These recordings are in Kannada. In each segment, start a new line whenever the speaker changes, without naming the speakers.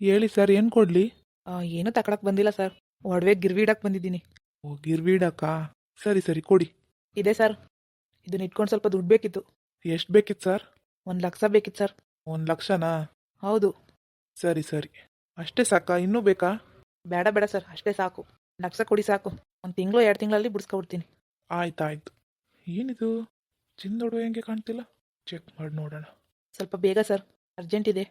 ಹೇಳಿ ಸರ್ ಏನು ಕೊಡಲಿ?
ಏನೂ ತಕೊಳಕ್ ಬಂದಿಲ್ಲ ಸರ್. ಒಡವೆ ಗಿರ್ವಿಡಕ್ಕೆ ಬಂದಿದ್ದೀನಿ.
ಓ ಗಿರ್ವಿಡಕ್ಕ ಸರಿ ಸರಿ ಕೊಡಿ.
ಇದೆ ಸರ್. ಇದನ್ನ ಇಟ್ಕೊಂಡು ಸ್ವಲ್ಪ ದುಡ್ಡು ಬೇಕಿತ್ತು.
ಎಷ್ಟು ಬೇಕಿತ್ತು ಸರ್?
ಒಂದು ಲಕ್ಷ ಬೇಕಿತ್ತು ಸರ್.
ಒಂದು ಲಕ್ಷನಾ?
ಹೌದು.
ಸರಿ ಸರಿ. ಅಷ್ಟೇ ಸಾಕಾ? ಇನ್ನೂ ಬೇಕಾ?
ಬೇಡ ಬೇಡ ಸರ್. ಅಷ್ಟೇ ಸಾಕು. ಲಕ್ಷ ಕೊಡಿ ಸಾಕು. ಒಂದು ತಿಂಗಳು ಎರಡು ತಿಂಗಳಲ್ಲಿ ಬಿಡಿಸ್ಕೊಬಿಡ್ತೀನಿ
ಆಯ್ತು ಆಯ್ತು ಏನಿದು ಚಿನ್ನದೊಡವೆ ಹೆಂಗೆ ಕಾಣ್ತಿಲ್ಲ? ಚೆಕ್ ಮಾಡಿ ನೋಡೋಣ.
ಸ್ವಲ್ಪ ಬೇಗ ಸರ್. ಅರ್ಜೆಂಟ್ ಇದೆ.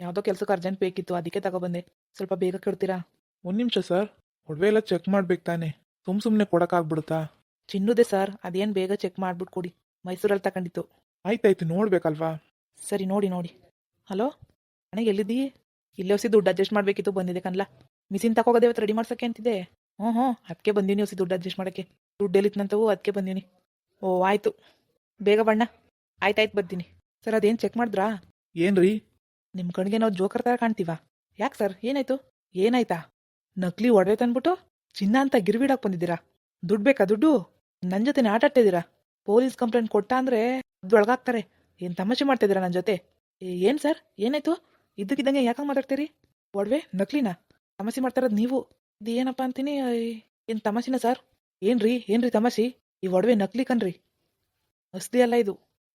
ಯಾವುದೋ ಕೆಲಸಕ್ಕೆ ಅರ್ಜೆಂಟ್ ಬೇಕಿತ್ತು ಅದಕ್ಕೆ ತಗೊಬಂದೆ. ಸ್ವಲ್ಪ ಬೇಗ ಕೇಳ್ತೀರಾ
ಒಂದು ನಿಮಿಷ ಸರ್. ಒಡವೆ ಎಲ್ಲ ಚೆಕ್ ಮಾಡ್ಬೇಕು ತಾನೆ. ಸುಮ್ ಸುಮ್ಮನೆ ಕೊಡೋಕ್ಕಾಗ್ಬಿಡುತ್ತಾ?
ಚಿನ್ನುದೆ ಸರ್ ಅದೇನು ಬೇಗ ಚೆಕ್ ಮಾಡ್ಬಿಟ್ಟು ಕೊಡಿ. ಮೈಸೂರಲ್ಲಿ ತಗೊಂಡಿತ್ತು
ಆಯ್ತಾಯ್ತು ನೋಡ್ಬೇಕಲ್ವಾ?
ಸರಿ ನೋಡಿ ನೋಡಿ. ಹಲೋ? ಮನೆಗೆ ಎಲ್ಲಿದ್ದೀ? ಇಲ್ಲೇ ಹೊಸಿ ದುಡ್ಡು ಅಡ್ಜಸ್ಟ್ ಮಾಡಬೇಕಿತ್ತು ಬಂದಿದೆ ಕನ್ಲಾ ಮಿಸಿನ್ ತಗೋಗೋದೇ ಇವತ್ತು ರೆಡಿ ಮಾಡ್ಸಕ್ಕೆ ಅಂತಿದೆ ಹ್ಞೂ ಹ್ಞೂ ಅದಕ್ಕೆ ಬಂದೀನಿ ಹೊಸಿ ದುಡ್ಡು ಅಡ್ಜಸ್ಟ್ ಮಾಡೋಕ್ಕೆ. ದುಡ್ಡು ಎಲ್ಲಿತ್ತಂತವು ಅದಕ್ಕೆ ಬಂದೀನಿ. ಓ ಆಯಿತು. ಬೇಗ ಬಣ್ಣ. ಆಯ್ತಾಯ್ತು ಬರ್ತೀನಿ. ಸರ್ ಅದೇನು ಚೆಕ್ ಮಾಡಿದ್ರಾ?
ಏನ್ರಿ?
ನಿಮ್ಮ ಕಣ್ಗೆ ನಾವು ಜೋಕರ್ ಥರ ಕಾಣ್ತೀವಾ? ಯಾಕೆ ಸರ್? ಏನಾಯ್ತು? ಏನಾಯ್ತಾ? ನಕಲಿ ಒಡವೆ ತಂದ್ಬಿಟ್ಟು ಚಿನ್ನ ಅಂತ ಗಿರ್ವಿಡಾಕ್ ಬಂದಿದ್ದೀರಾ? ದುಡ್ಡು ಬೇಕಾ ದುಡ್ಡು? ನನ್ನ ಜೊತೆ ಆಟಾಡ್ತಿದ್ದೀರಾ ಪೊಲೀಸ್ ಕಂಪ್ಲೇಂಟ್ ಕೊಟ್ಟ ಅಂದ್ರೆ ಅದೊಳಗಾಗ್ತಾರೆ ಏನು ತಮಾಷೆ ಮಾಡ್ತಿದ್ದೀರಾ ನನ್ನ ಜೊತೆ? ಏನ್ ಸರ್? ಏನಾಯ್ತು? ಇದ್ದಕ್ಕಿದ್ದಂಗೆ ಯಾಕಂಗೆ ಮಾತಾಡ್ತೀರಿ? ಒಡವೆ? ನಕಲಿನಾ? ತಮಾಷೆ ಮಾಡ್ತಾರದು ನೀವು? ಇದು ಏನಪ್ಪ ಅಂತೀನಿ ಏನು ತಮಾಷಿನ ಸರ್? ಏನ್ರಿ? ಏನ್ರಿ ತಮಾಷೆ? ಈ ಒಡವೆ ನಕ್ಲಿ ಕಣ್ರಿ. ಅಸ್ಲಿ ಅಲ್ಲ ಇದು.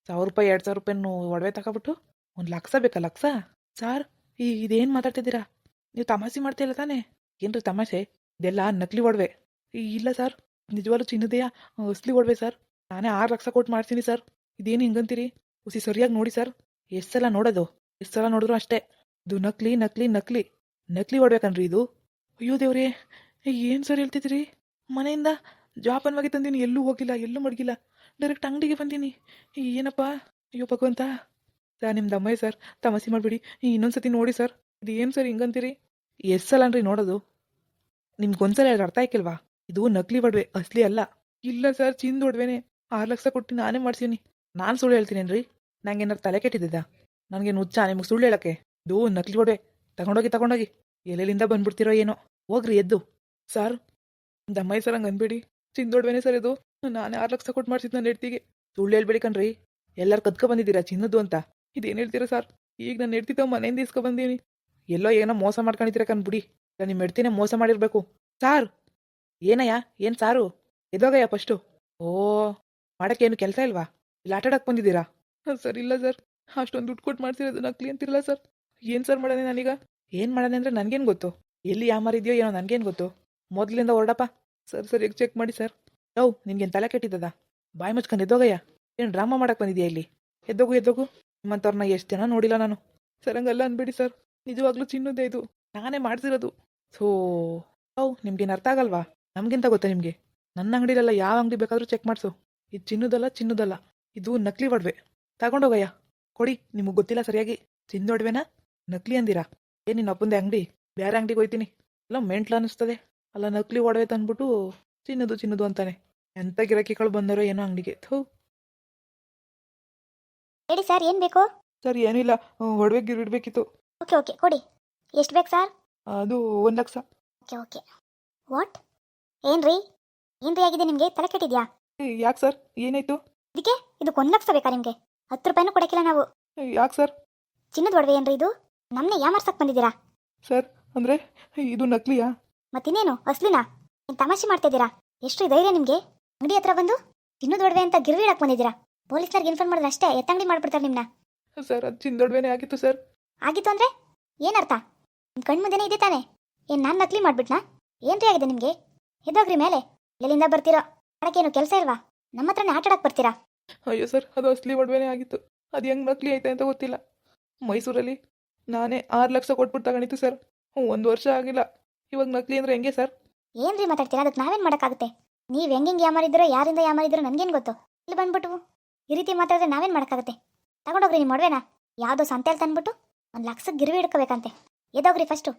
ಸಾವಿರ ರೂಪಾಯಿ, ಎರಡು ಸಾವಿರ ರೂಪಾಯಿನೂ ಒಡವೆ ತಗೊಬಿಟ್ಟು ಒಂದು ಲಕ್ಷ ಬೇಕಾ ಲಕ್ಷ? ಸಾರ್, ಈ ಇದೇನು ಮಾತಾಡ್ತಿದ್ದೀರಾ? ನೀವು ತಮಾಷೆ ಮಾಡ್ತಿಲ್ಲ ತಾನೇ? ಏನ್ರಿ ತಮಾಷೆ? ಇದೆಲ್ಲ ನಕಲಿ ಒಡವೆ. ಇಲ್ಲ ಸರ್, ನಿಜವಾಗ್ಲೂ ಚಿನ್ನದೆಯಾ? ಅಸ್ಲಿ ಒಡವೆ ಸರ್. ನಾನೇ ಆರು ಲಕ್ಷ ಕೊಟ್ಟು ಮಾಡ್ತೀನಿ ಸರ್. ಇದೇನು ಹಿಂಗಂತೀರಿ? ಉಸಿ ಸರಿಯಾಗಿ ನೋಡಿ ಸರ್. ಎಷ್ಟು ಸಲ ನೋಡೋದು? ಎಷ್ಟು ಸಲ ನೋಡಿದ್ರು ಅಷ್ಟೇ. ಇದು ನಕಲಿ ನಕಲಿ ನಕಲಿ. ನಕಲಿ ಒಡ್ಬೇಕನ್ರಿ ಇದು. ಅಯ್ಯೋ ದೇವ್ರೇ, ಏನು ಸರ್ ಹೇಳ್ತಿದ್ದೀರಿ? ಮನೆಯಿಂದ ಜಾಪನ್ವಾಗಿ ತಂದೀನಿ, ಎಲ್ಲೂ ಹೋಗಿಲ್ಲ, ಎಲ್ಲೂ ಮಡಗಿಲ್ಲ. ಡೈರೆಕ್ಟ್ ಅಂಗಡಿಗೆ ಬಂದೀನಿ. ಏನಪ್ಪ? ಅಯ್ಯೋ ಭಗವಂತ. ಸರ್ ನಿಮ್ಮ ದಮ್ಮಯ್ಯ ಸರ್ ತಮಸಿ ಮಾಡಿಬಿಡಿ. ಇನ್ನೊಂದ್ಸತಿ ನೋಡಿ ಸರ್. ಇದು ಏನು ಸರ್ ಹಿಂಗಂತೀರಿ? ಎಷ್ಟು ಸಲ ಅನ್ರಿ ನೋಡೋದು? ನಿಮ್ಗೊಂದ್ಸಲ ಹೇಳಿದ್ರೆ ಅರ್ಥ ಆಯ್ಕಿಲ್ವಾ? ಇದು ನಕಲಿ ಒಡವೆ ಅಸ್ಲಿ ಅಲ್ಲ. ಇಲ್ಲ ಸರ್, ಚಿಂದ ಒಡವೆನೆ. ಆರು ಲಕ್ಷ ಕೊಟ್ಟು ನಾನೇ ಮಾಡ್ಸೀನಿ ನಾನು ಸುಳ್ಳು ಹೇಳ್ತೀನೇನ್ರಿ ನಂಗೆ ಏನಾರು ತಲೆ ಕೆಟ್ಟಿದ್ದ ನನಗೆ ನುಚ್ಚ, ನಿಮ್ಗೆ ಸುಳ್ಳು ಹೇಳಕ್ಕೆ. ಇದು ನಕಲಿ ಒಡವೆ ತಗೊಂಡೋಗಿ ತಗೊಂಡೋಗಿ. ಎಲ್ಲೆಲ್ಲಿಂದ ಬಂದ್ಬಿಡ್ತೀರೋ ಏನೋ. ಹೋಗ್ರಿ, ಎದ್ದು. ಸರ್ ದಮ್ಮಯ್ಯ ಸರ್ ಹಂಗೆ ಅನ್ಬೇಡಿ. ಚಿಂದೊಡ್ವೇನೆ ಸರ್ ಇದು. ನಾನೇ ಆರು ಲಕ್ಷ ಕೊಟ್ಟು ಮಾಡ್ಸಿದ್ದು ನನ್ನ ಹೆಡ್ತಿಗೆ. ಸುಳ್ಳು ಹೇಳ್ಬೇಡಿ ಕಣ್ರಿ. ಎಲ್ಲರೂ ಕದ್ಕೊ ಬಂದಿದ್ದೀರಾ ಚಿನ್ನದ್ದು ಅಂತ? ಇದೇನು ಹೇಳ್ತೀರಾ ಸರ್ ಈಗ ನಾನು ಹೆಡ್ತಿದ್ದ ಮನೆಯಿಂದ ಇಸ್ಕೊ ಬಂದೀನಿ. ಎಲ್ಲೋ ಏನೋ ಮೋಸ ಮಾಡ್ಕೊಂಡಿದ್ದೀರಾ ಕಣ್ಬಿಡಿ ಇಲ್ಲ ನಿಮ್ಮ ಹೆಡ್ತಿನೇ ಮೋಸ ಮಾಡಿರ್ಬೇಕು. ಸಾರ್ ಏನಯ್ಯ? ಏನು ಸಾರು ಎದೋಗಯ್ಯ ಫಸ್ಟು ಓ ಮಾಡಕ್ಕೆ ಏನು ಕೆಲಸ ಇಲ್ವಾ? ಇಲ್ಲಿ ಆಟಾಡಕ್ಕೆ ಬಂದಿದ್ದೀರಾ? ಸರ್ ಇಲ್ಲ ಸರ್ ಅಷ್ಟೊಂದು ದುಡ್ಡು ಕೊಟ್ಟು ಮಾಡ್ತಿರೋದು ನಕ್ಲಿ ಅಂತಿರಲ್ಲ ಸರ್ ಏನು ಸರ್ ಮಾಡೋಣ ನಾನೀಗ? ಏನು ಮಾಡೋಣ ಅಂದರೆ ನನಗೇನು ಗೊತ್ತು? ಎಲ್ಲಿ ಯಾಮಾರಿದೆಯೋ ಏನೋ ನನಗೇನು ಗೊತ್ತು? ಮೊದಲಿಂದ ಹೊರಡಪ್ಪ ಸರ್ ಸರ್ ಈಗ ಚೆಕ್ ಮಾಡಿ ಸರ್ ಓ ನಿನ್ಗೇನು ತಲೆ ಕೆಟ್ಟಿದ್ದದ? ಬಾಯಿ ಮುಚ್ಕೊಂಡು ಎದ್ದೋಗಯ್ಯ? ಏನು ಡ್ರಾಮಾ ಮಾಡಕ್ಕೆ ಬಂದಿದೆಯಾ ಇಲ್ಲಿ? ಎದ್ದೋಗು ಎದ್ದೋಗು. ನಿಮ್ಮಂಥವ್ರನ್ನ ಎಷ್ಟು ಜನ ನೋಡಿಲ್ಲ ನಾನು? ಸರ್ ಹಂಗಲ್ಲ ಅನ್ಬಿಡಿ ಸರ್. ನಿಜವಾಗ್ಲೂ ಚಿನ್ನದೇ ಇದು. ನಾನೇ ಮಾಡ್ತಿರೋದು ಸೋ ಅವ್ ನಿಮ್ಗೇನು ಅರ್ಥ ಆಗಲ್ವಾ? ನಮಗಿಂತ ಗೊತ್ತಾ ನಿಮಗೆ? ನನ್ನ ಅಂಗಡಿಲೆಲ್ಲ ಯಾವ ಅಂಗಡಿ ಬೇಕಾದರೂ ಚೆಕ್ ಮಾಡಿಸು. ಇದು ಚಿನ್ನದಲ್ಲ ಚಿನ್ನದಲ್ಲ. ಇದು ನಕಲಿ ಒಡವೆ. ತಗೊಂಡೋಗಯ್ಯ. ಕೊಡಿ, ನಿಮಗೆ ಗೊತ್ತಿಲ್ಲ ಸರಿಯಾಗಿ. ಚಿನ್ನ ಒಡವೆನಾ? ನಕಲಿ ಅಂದಿರಾ? ಏನು ನಿನ್ನ ಅಪ್ಪಂದೆ ಅಂಗಡಿ? ಬೇರೆ ಅಂಗಡಿಗೆ ಹೋಯ್ತೀನಿ. ಅಲ್ಲ, ಮೆಂಟ್ಲ ಅನ್ನಿಸ್ತದೆ ಅಲ್ಲ, ನಕಲಿ ಒಡವೆ ತಂದ್ಬಿಟ್ಟು ಚಿನ್ನದು ಚಿನ್ನದು ಅಂತಾನೆ. ಎಂಥ ಗಿರಾಕಿಗಳು ಬಂದರೋ ಏನೋ ಅಂಗಡಿಗೆ. ಥೂ.
ಹೇಳಿ ಸರ್ ಏನು ಬೇಕು?
ಸರ್ ಏನಿಲ್ಲ ಒಡವೆ ಗಿರ್ಬಿಡ್ಬೇಕಿತ್ತು
ಓಕೆ ಓಕೆ ಕೊಡಿ. ಎಷ್ಟು ಬೇಕು ಸರ್?
ಅದು ಒಂದು ಲಕ್ಷ.
Okay okay. ವಾಟ್ ಏನ್ರಿ ಏನ್ರಿ ಆಗಿದೆ ನಿಮಗೆ? ತಲೆ ಕೆಟ್ಟಿದ್ಯಾ?
ಯಾಕೆ ಸರ್? ಏನಾಯ್ತು?
ಇದಕ್ಕೆ? ಇದಕ್ಕೆ ಒಂದು ಲಕ್ಷ ಬೇಕಾ ನಿಮಗೆ? ಹತ್ತು ರೂಪಾಯಿನೂ ಕೊಡಕ್ಕಿಲ್ಲ ನಾವು.
ಯಾಕೆ ಸರ್?
ಚಿನ್ನದ ಒಡವೆ ಏನ್ರಿ ಇದು? ನಮ್ಮನ್ನೇ ಯಾಮರ್ಸಕ್ ಬಂದಿದ್ದೀರಾ?
ಸರ್ ಅಂದ್ರೆ ಇದು ನಕಲಿಯಾ?
ಮತ್ತಿನ್ನೇನು ಅಸ್ಲಿನಾ? ನೀನು ತಮಾಷೆ ಮಾಡ್ತಿದ್ದೀರಾ ಎಷ್ಟು ಧೈರ್ಯ ನಿಮಗೆ? ಅಂಗಡಿ ಹತ್ರ ಬಂದು ಚಿನ್ನದ ಒಡವೆ ಅಂತ ಗಿರ್ವಿ ಇಡಕ್ ಬಂದಿದ್ದೀರಾ? ಪೊಲೀಸ್ನವ್ರಿಗೆ ಇನ್ಫಾರ್ಮ್ ಮಾಡಿದ್ರೆ ಅಷ್ಟೇ ಎತ್ತಂಗಡಿ ಮಾಡ್ಬಿಡ್ತಾರೆ ನಿಮ್ಮನ್ನ
ಸರ್ ಅದು ಚಿನ್ನದೊಡವೆನೇ ಆಗಿತ್ತು ಸರ್.
ಆಗಿತ್ತು ಅಂದ್ರೆ? ಏನರ್ಥ? ನಿಮ್ಮ ಕಣ್ಮುಂದೆನೇ ಇದೆ ತಾನೆ? ಏನ್ ನಾನು ನಕಲಿ ಮಾಡ್ಬಿಟ್ನಾ? ಏನ್ರಿ ಆಗಿದೆ ನಿಮಗೆ? ಎದ್ದೋಗ್ರಿ ಮೇಲೆ? ಎಲ್ಲಿಂದ ಬರ್ತೀರೋ? ಮಾಡಕ್ಕೇನು ಕೆಲಸ ಇಲ್ವಾ? ನಮ್ಮ ಹತ್ರನೇ ಆಟ ಆಡಕ್ಕೆ ಬರ್ತೀರಾ?
ಅಯ್ಯೋ ಸರ್ ಅದು ಅಸಲಿ ಒಡವೆನೇ ಆಗಿತ್ತು. ಅದು ಹೆಂಗೆ ನಕಲಿ ಐತೆ ಅಂತ ಗೊತ್ತಿಲ್ಲ. ಮೈಸೂರಲ್ಲಿ ನಾನೇ ಆರು ಲಕ್ಷ ಕೊಟ್ಬಿಟ್ಟು ತಗೊಂಡಿತ್ತು ಸರ್. ಒಂದು ವರ್ಷ ಆಗಿಲ್ಲ. ಇವಾಗ ನಕಲಿ ಅಂದ್ರೆ ಹೆಂಗೆ ಸರ್?
ಏನ್ರಿ ಮಾತಾಡ್ತೀರಾ? ಅದಕ್ಕೆ ನಾವೇನು ಮಾಡೋಕ್ಕಾಗುತ್ತೆ? ನೀವು ಹೆಂಗೆ ಯಾಮಾರಿದ್ದೀರೋ ಯಾರಿಂದ ಯಾಮಾರಿದ್ದೀರೋ ನನಗೇನು ಗೊತ್ತು? ಇಲ್ಲಿ ಬಂದ್ಬಿಟ್ಟು ಈ ರೀತಿ ಮಾತಾಡಿದ್ರೆ ನಾವೇನು ಮಾಡೋಕ್ಕಾಗುತ್ತೆ? ತಗೊಂಡೋಗ್ರಿ ನಿಮ್ಮ ಒಡವೆನ. ಯಾವುದೋ ಸಂತೆಯಲ್ಲಿ ತಂದ್ಬಿಟ್ಟು ಒಂದು ಲಕ್ಷಕ್ಕೆ ಗಿರ್ವಿ ಹಿಡ್ಕೋಬೇಕಂತೆ ಎದೋಗ್ರಿ ಫಸ್ಟು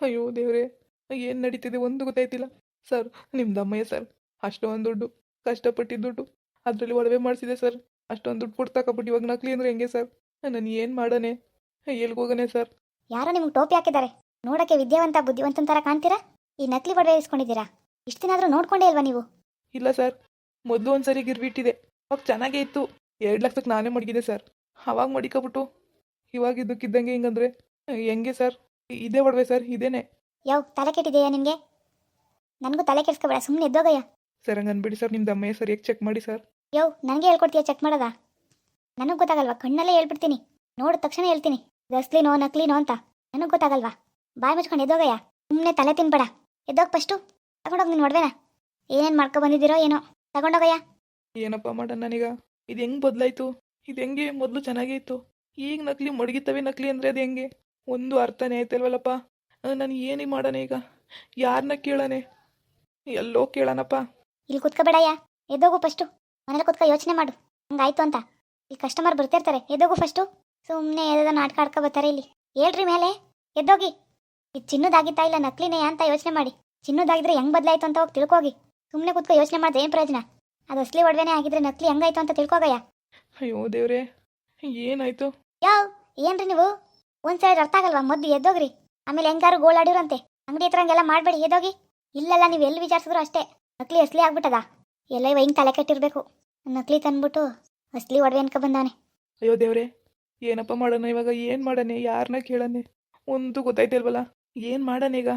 ಅಯ್ಯೋ ದೇವ್ರೆ ಏನು ನಡೀತಿದೆ ಒಂದು ಗೊತ್ತಾಯ್ತಿಲ್ಲ. ಸರ್ ನಿಮ್ದು ಅಮ್ಮಯ್ಯ ಸರ್ ಅಷ್ಟೊಂದು ದುಡ್ಡು ಕಷ್ಟಪಟ್ಟಿದ್ದ ದುಡ್ಡು ಅದರಲ್ಲಿ ಒಡವೆ ಮಾಡಿಸಿದೆ ಸರ್. ಅಷ್ಟೊಂದು ದುಡ್ಡು ಕೊಟ್ಟು ತಗೊಬಿಟ್ಟು ಇವಾಗ ನಕಲಿ ಅಂದ್ರೆ ಹೆಂಗೆ ಸರ್? ನಾನು ಏನು ಮಾಡನೆ? ಎಲ್ಲಿಗೆ ಹೋಗನೆ ಸರ್?
ಯಾರೋ ನಿಮ್ಗೆ ಟೋಪಿ ಹಾಕಿದ್ದಾರೆ. ನೋಡೋಕ್ಕೆ ವಿದ್ಯಾವಂತ ಬುದ್ಧಿವಂತನ ಥರ ಕಾಣ್ತೀರಾ? ಈ ನಕಲಿ ಒಡವೆ ಇಸ್ಕೊಂಡಿದ್ದೀರಾ? ಇಷ್ಟು ದಿನ ಆದರೂ ನೋಡ್ಕೊಂಡೇ ಇಲ್ವಾ ನೀವು?
ಇಲ್ಲ ಸರ್ ಮೊದಲು ಒಂದ್ಸರಿ ಗಿರ್ಬಿಟ್ಟಿದೆ ಅವಾಗ ಚೆನ್ನಾಗೇ ಇತ್ತು. ಎರಡು ಲಕ್ಷಕ್ಕೆ ನಾನೇ ಮಡಗಿದೆ ಸರ್ ಅವಾಗ ಮಡಿಕೊಬಿಟ್ಟು ಇವಾಗ ಇದಕ್ಕಿದ್ದಂಗೆ ಹಿಂಗಂದ್ರೆ ಹೆಂಗೆ ಸರ್ ಇದೇ ಒಡವೆ ಸರ್ ಇದೇನೆ.
ಯಾವ ತಲೆ ಕೆಟ್ಟಿದೆಯಾ ನಿನಗೆ? ನನಗೂ ತಲೆ ಕೆಡ್ಸ್ಕೊಬೇಡ ಸುಮ್ಮನೆ ಎದ್ದೋಗಯ್ಯ.
ಸರ್ ಹಂಗೆ ಅನ್ಬಿಡಿ ಸರ್ ನಿಮ್ಮ ಸರ್ ಸರಿಯಾಗಿ ಚೆಕ್ ಮಾಡಿ ಸರ್
ಯೋ ನನಗೆ ಹೇಳ್ಕೊಡ್ತೀಯ ಚೆಕ್ ಮಾಡೋದಾ? ನನಗೆ ಗೊತ್ತಾಗಲ್ವಾ ಕಣ್ಣಲ್ಲೇ ಹೇಳ್ಬಿಡ್ತೀನಿ. ನೋಡಿದ ತಕ್ಷಣ ಹೇಳ್ತೀನಿ. ಇದು ಅಸ್ಲಿನೋ ನಕಲಿನೋ ಅಂತ. ನನಗೆ ಗೊತ್ತಾಗಲ್ವಾ? ಬಾಯಿ ಮುಚ್ಕೊಂಡು ಎದ್ದೋಗಯ್ಯ. ಸುಮ್ಮನೆ ತಲೆ ತಿನ್ಬೇಡ. ಎದ್ದೋಗ ಫಸ್ಟು ತಗೊಂಡೋಗಿ ನೀನು ಒಡವೆನ. ಏನೇನು ಮಾಡ್ಕೊ ಬಂದಿದ್ದೀರೋ ಏನೋ. ತಗೊಂಡೋಗಯ್ಯ.
ಏನಪ್ಪ ಮಾಡೋಣ ನಾನೀಗ? ಇದು ಹೆಂಗೆ ಬದಲಾಯ್ತು? ಇದು ಹೆಂಗೆ ಮೊದಲು ಚೆನ್ನಾಗೇ ಇತ್ತು ಈಗ ನಕಲಿ ಮಡಗಿತವೆ ನಕಲಿ ಅಂದರೆ ಅದು ಹೆಂಗೆ? ಒಂದು ಅರ್ಥನೇ ಆಯ್ತಲ್ವಲ್ಲಪ್ಪ? ನಾನು ಏನೇ ಮಾಡೋಣ ಈಗ? ಯಾರನ್ನ ಕೇಳಾನೆ? ಎಲ್ಲೋ ಕೇಳೋಣಪ್ಪ
ಇಲ್ಲಿ ಕುತ್ಕೋಬೇಡಯ್ಯ ಎದ್ದೋಗು ಫಸ್ಟು ಮನೇಲಿ ಕುತ್ಕ, ಯೋಚನೆ ಮಾಡು. ಹಂಗಾಯ್ತು ಅಂತ. ಈ ಕಸ್ಟಮರ್ ಬರ್ತಿರ್ತಾರೆ, ಎದ್ದೋಗು ಫಸ್ಟು ಸುಮ್ಮನೆ ಎದೋ ನಾಟಕ ಆಡ್ಕೊ ಬರ್ತಾರೆ ಇಲ್ಲಿ. ಹೇಳ್ರಿ ಮೇಲೆ, ಎದ್ದೋಗಿ. ಇದು ಚಿನ್ನದಾಗಿತ್ತಾ ಇಲ್ಲ ನಕಲಿನೇ ಅಂತ ಯೋಚನೆ ಮಾಡಿ. ಚಿನ್ನದಾಗಿದ್ರೆ ಹೆಂಗೆ ಬದಲಾಯ್ತು ಅಂತ ಹೋಗಿ ತಿಳ್ಕೋಗಿ. ಸುಮ್ಮನೆ ಕುತ್ಕೊ, ಯೋಚನೆ ಮಾಡಿದ್ರೆ ಏನು ಪ್ರಯೋಜನ? ಅದು ಅಸಲಿ ಒಡವೆನೇ ಆಗಿದ್ರೆ ನಕಲಿ ಹೆಂಗಾಯ್ತು ಅಂತ ತಿಳ್ಕೋಗಯ್ಯ.
ಅಯ್ಯೋ ದೇವ್ರೆ ಏನಾಯ್ತು?
ಯಾವ ಏನ್ರಿ ನೀವು? ಒಂದ್ ಸೈಡ್ ಅರ್ಥ ಆಗಲ್ವಾ ಮದ್ದು ಎದ್ದೋಗ್ರಿ? ಆಮೇಲೆ ಹೆಂಗಾರು ಗೋಳಾಡಿರಂತೆ ಅಂಗಡಿ ಹತ್ರ ಹಂಗೆಲ್ಲ ಮಾಡಬೇಡಿ ಎದ್ದೋಗಿ. ಇಲ್ಲೆಲ್ಲ ನೀವು ಎಲ್ಲಿ ವಿಚಾರಿಸಿದ್ರು ಅಷ್ಟೇ. ನಕಲಿ ಅಸ್ಲಿ ಆಗ್ಬಿಟ್ಟದ? ಎಲ್ಲ ಇವ ಹಿಂಗ್ ತಲೆ ಕೆಟ್ಟಿರ್ಬೇಕು. ನಕಲಿ ತಂದ್ಬಿಟ್ಟು ಅಸ್ಲಿ ಒಡವೆ ಅನ್ಕೊ ಬಂದಾನೆ.
ಅಯ್ಯೋ ದೇವ್ರೆ ಏನಪ್ಪ ಮಾಡೋಣ ಇವಾಗ? ಏನು ಮಾಡೋಣ? ಯಾರನ್ನ ಕೇಳನೆ? ಒಂದು ಗೊತ್ತಾಯ್ತಿಲ್ವಲ್ಲ? ಏನು ಮಾಡೋಣ ಈಗ?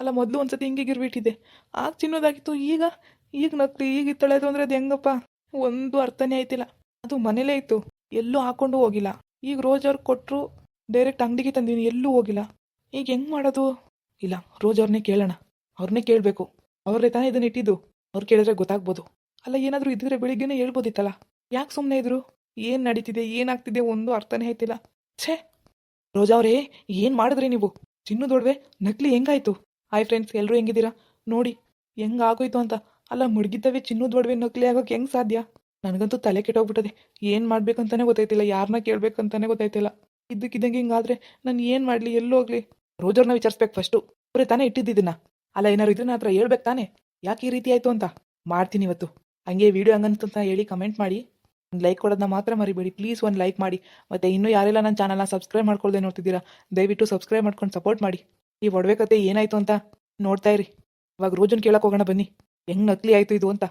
ಅಲ್ಲ ಮೊದಲು ಒಂದ್ಸತಿ ಹಿಂಗೆ ಗಿರ್ಬಿಟ್ಟಿದೆ ಆಗ ತಿನ್ನೋದಾಗಿತ್ತು ಈಗ ಈಗ ನಕ್ಲಿ ಈಗ ಇತ್ತಳೆದು ಅಂದ್ರೆ ಅದು ಹೆಂಗಪ್ಪ? ಒಂದು ಅರ್ಥನೇ ಆಯ್ತಿಲ್ಲ. ಅದು ಮನೇಲೇ ಇತ್ತು. ಎಲ್ಲೂ ಹಾಕೊಂಡು ಹೋಗಿಲ್ಲ. ಈಗ ರೋಜ್ ಅವ್ರಿಗೆ ಕೊಟ್ಟರು ಡೈರೆಕ್ಟ್ ಅಂಗಡಿಗೆ ತಂದೀನಿ ಎಲ್ಲೂ ಹೋಗಿಲ್ಲ. ಈಗ ಹೆಂಗೆ ಮಾಡೋದು? ಇಲ್ಲ, ರೋಜ್ ಅವ್ರನ್ನೇ ಕೇಳೋಣ. ಅವ್ರನ್ನೇ ಕೇಳಬೇಕು. ಅವ್ರೇ ತಾನೇ ಇದನ್ನ ಇಟ್ಟಿದ್ದು. ಅವ್ರು ಕೇಳಿದ್ರೆ ಗೊತ್ತಾಗ್ಬೋದು. ಅಲ್ಲ, ಏನಾದರೂ ಇದ್ದಿದ್ರೆ ಬೆಳಿಗ್ಗೆನೇ ಹೇಳ್ಬೋದಿತ್ತಲ್ಲ? ಯಾಕೆ ಸುಮ್ಮನೆ ಇದ್ರು? ಏನು ನಡೀತಿದೆ ಏನಾಗ್ತಿದೆ ಒಂದು ಅರ್ಥನೇ ಆಯ್ತಿಲ್ಲ. ಛೇ! ರೋಜಾ ಅವರೇ, ಏನು ಮಾಡಿದ್ರಿ ನೀವು? ಚಿನ್ನದೊಡವೆ ನಕಲಿ ಹೆಂಗಾಯ್ತು? ಹಾಯ್ ಫ್ರೆಂಡ್ಸ್ ಎಲ್ಲರೂ ಹೆಂಗಿದ್ದೀರಾ? ನೋಡಿ ಹೆಂಗಾಗೋಯ್ತು ಅಂತ. ಅಲ್ಲ, ಮುಡ್ಗಿದ್ದವೆ ಚಿನ್ನದ ಒಡವೆ ನಕಲಿ ಆಗೋಕೆ ಹೆಂಗೆ ಸಾಧ್ಯ? ನನಗಂತೂ ತಲೆ ಕೆಟ್ಟೋಗ್ಬಿಟ್ಟದೆ. ಏನು ಮಾಡ್ಬೇಕಂತಾನೆ ಗೊತ್ತಾಯ್ತಿಲ್ಲ ಯಾರನ್ನ ಕೇಳ್ಬೇಕಂತಾನೆ ಗೊತ್ತಾಯ್ತಿಲ್ಲ. ಇದ್ದಕ್ಕಿದ್ದಂಗೆ ಹಿಂಗಾದ್ರೆ ನಾನು ಏನು ಮಾಡಲಿ, ಎಲ್ಲೂ ಹೋಗ್ಲಿ? ರೋಜರ್ನ ವಿಚಾರಿಸ್ಬೇಕು ಫಸ್ಟು ಅವರೇ ತಾನೇ ಇಟ್ಟಿದ್ದಿದ್ದನ್ನ ಅಲ್ಲ ಏನಾರು ಇದ್ರೆ ಹತ್ರ ಹೇಳ್ಬೇಕು ತಾನೆ? ಯಾಕೆ ಈ ರೀತಿ ಆಯ್ತು ಅಂತ? ಮಾಡ್ತೀನಿ ಇವತ್ತು. ಹಂಗೆ ವಿಡಿಯೋ ಹಂಗಂತ ಹೇಳಿ ಕಮೆಂಟ್ ಮಾಡಿ. ಒಂದು ಲೈಕ್ ಕೊಡೋದನ್ನ ಮಾತ್ರ ಮರಿಬೇಡಿ. ಪ್ಲೀಸ್ ಒಂದು ಲೈಕ್ ಮಾಡಿ. ಮತ್ತೆ ಇನ್ನೂ ಯಾರೆಲ್ಲ ನನ್ನ ಚಾನಲ್ನ ಸಬ್ಸ್ಕ್ರೈಬ್ ಮಾಡ್ಕೊಳ್ದೆ ನೋಡ್ತಿದ್ದೀರಾ, ದಯವಿಟ್ಟು ಸಬ್ಸ್ಕ್ರೈಬ್ ಮಾಡ್ಕೊಂಡು ಸಪೋರ್ಟ್ ಮಾಡಿ. ಈ ಒಡವೆ ಕತೆ ಏನಾಯ್ತು ಅಂತ ನೋಡ್ತಾ ಇರಿ. ಇವಾಗ ರೋಜನ್ ಕೇಳಕ್ಕೆ ಹೋಗೋಣ ಬನ್ನಿ. ಹೆಂಗ್ ನಕಲಿ ಆಯ್ತು ಇದು ಅಂತ.